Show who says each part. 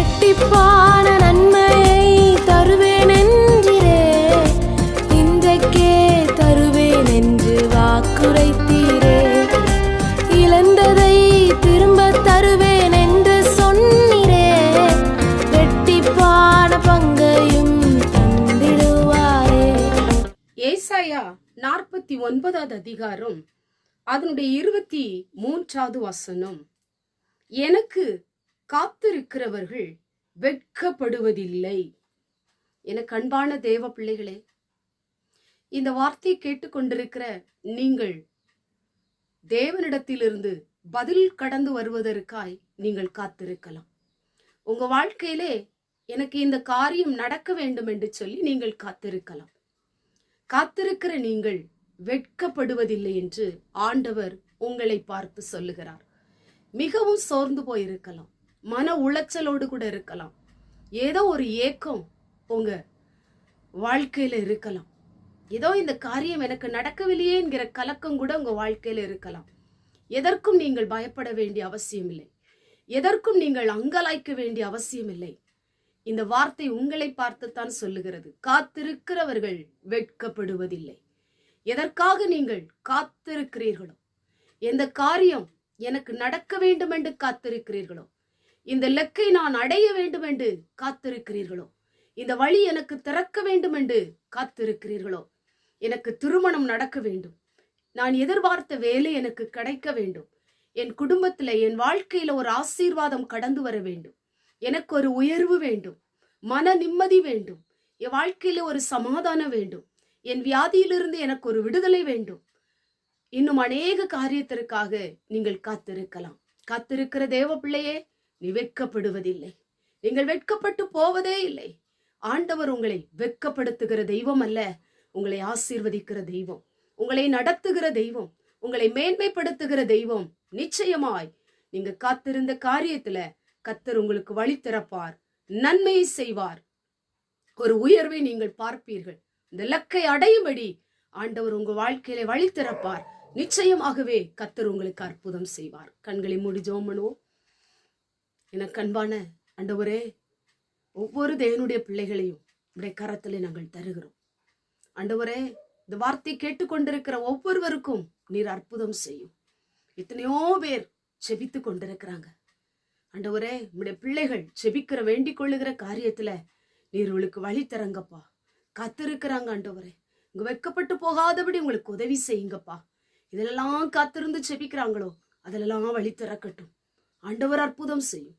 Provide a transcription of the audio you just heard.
Speaker 1: இரட்டிப்பான நன்மையை தருவேன் என்றிரே இன்றைக்கே தருவேன் என்று வாக்குரைத்தீரே. இழந்ததை திரும்ப தருவேன் என்று சொன்னிரே. இரட்டிப்பான பங்கையும் தந்திடுவாரே.
Speaker 2: ஏசாயா நாற்பத்தி ஒன்பதாவது அதிகாரம் அதனுடைய இருபத்தி மூன்றாவது வசனம். எனக்கு காத்திருக்கிறவர்கள் வெட்கப்படுவதில்லை. எனக்கு அன்பான தேவ பிள்ளைகளே இந்த வார்த்தையை கேட்டுக்கொண்டிருக்கிற நீங்கள் தேவனிடத்திலிருந்து பதில் கடந்து வருவதற்காய் நீங்கள் காத்திருக்கலாம். உங்க வாழ்க்கையிலே எனக்கு இந்த காரியம் நடக்க வேண்டும் என்று சொல்லி நீங்கள் காத்திருக்கலாம். காத்திருக்கிற நீங்கள் வெட்கப்படுவதில்லை என்று ஆண்டவர் உங்களை பார்த்து சொல்லுகிறார். மிகவும் சோர்ந்து போயிருக்கலாம். மன உளைச்சலோடு கூட இருக்கலாம். ஏதோ ஒரு ஏக்கம் உங்க வாழ்க்கையில இருக்கலாம். ஏதோ இந்த காரியம் எனக்கு நடக்கவில்லையே என்கிற கலக்கம் கூட உங்க வாழ்க்கையில இருக்கலாம். எதற்கும் நீங்கள் பயப்பட வேண்டிய அவசியம் இல்லை எதற்கும் நீங்கள் அங்கலாய்க்க வேண்டிய அவசியம் இல்லை இந்த வார்த்தை உங்களை பார்த்துத்தான் சொல்லுகிறது. காத்திருக்கிறவர்கள் வெட்கப்படுவதில்லை. எதற்காக நீங்கள் காத்திருக்கிறீர்களோ? எந்த காரியம் எனக்கு நடக்க வேண்டும் என்று காத்திருக்கிறீர்களோ? இந்த லெக்கை நான் அடைய வேண்டும் என்று காத்திருக்கிறீர்களோ? இந்த வழி எனக்கு திறக்க வேண்டும் என்று காத்திருக்கிறீர்களோ? எனக்கு திருமணம் நடக்க வேண்டும். நான் எதிர்பார்த்த வேலை எனக்கு கிடைக்க வேண்டும். என் குடும்பத்தில் என் வாழ்க்கையில் ஒரு ஆசீர்வாதம் கடந்து வர வேண்டும். எனக்கு ஒரு உயர்வு வேண்டும். மன நிம்மதி வேண்டும். என் வாழ்க்கையில் ஒரு சமாதானம் வேண்டும். என் வியாதியிலிருந்து எனக்கு ஒரு விடுதலை வேண்டும். இன்னும் அநேக காரியத்திற்காக நீங்கள் காத்திருக்கலாம். காத்திருக்கிற தேவ பிள்ளையே நீ வெட்கப்படுவதில்லை. நீங்கள் வெட்கப்பட்டு போவதே இல்லை. ஆண்டவர் உங்களை வெட்கப்படுத்துகிற தெய்வம் அல்ல. உங்களை ஆசீர்வதிக்கிற தெய்வம். உங்களை நடத்துகிற தெய்வம். உங்களை மேன்மைப்படுத்துகிற தெய்வம். நிச்சயமாய் நீங்க காத்திருந்த காரியத்துல கத்தர் உங்களுக்கு வழி திறப்பார். நன்மையை செய்வார். ஒரு உயர்வை நீங்கள் பார்ப்பீர்கள். இந்த லக்கை அடையும்படி ஆண்டவர் உங்க வாழ்க்கையில வழி திறப்பார். நிச்சயமாகவே கத்தர் உங்களுக்கு அற்புதம் செய்வார். கண்களை மூடி பண்ணுவோம். எனக்கு அன்பான ஆண்டவரே ஒவ்வொரு தேவனுடைய பிள்ளைகளையும் உடைய கரத்தில் நாங்கள் தருகிறோம். ஆண்டவரே இந்த வார்த்தை கேட்டுக்கொண்டிருக்கிற ஒவ்வொருவருக்கும் நீர் அற்புதம் செய்யும். எத்தனையோ பேர் செபித்து கொண்டிருக்கிறாங்க. ஆண்டவரே உடைய பிள்ளைகள் செபிக்கிற வேண்டிக் கொள்ளுகிற காரியத்தில் நீர் உங்களுக்கு வழி தரங்கப்பா. காத்திருக்கிறாங்க ஆண்டவரே. இங்கே வெட்கப்பட்டு போகாதபடி உங்களுக்கு உதவி செய்யுங்கப்பா. இதிலெல்லாம் காத்திருந்து செபிக்கிறாங்களோ அதிலெல்லாம் வழி திறக்கட்டும். ஆண்டவர் அற்புதம் செய்யும்.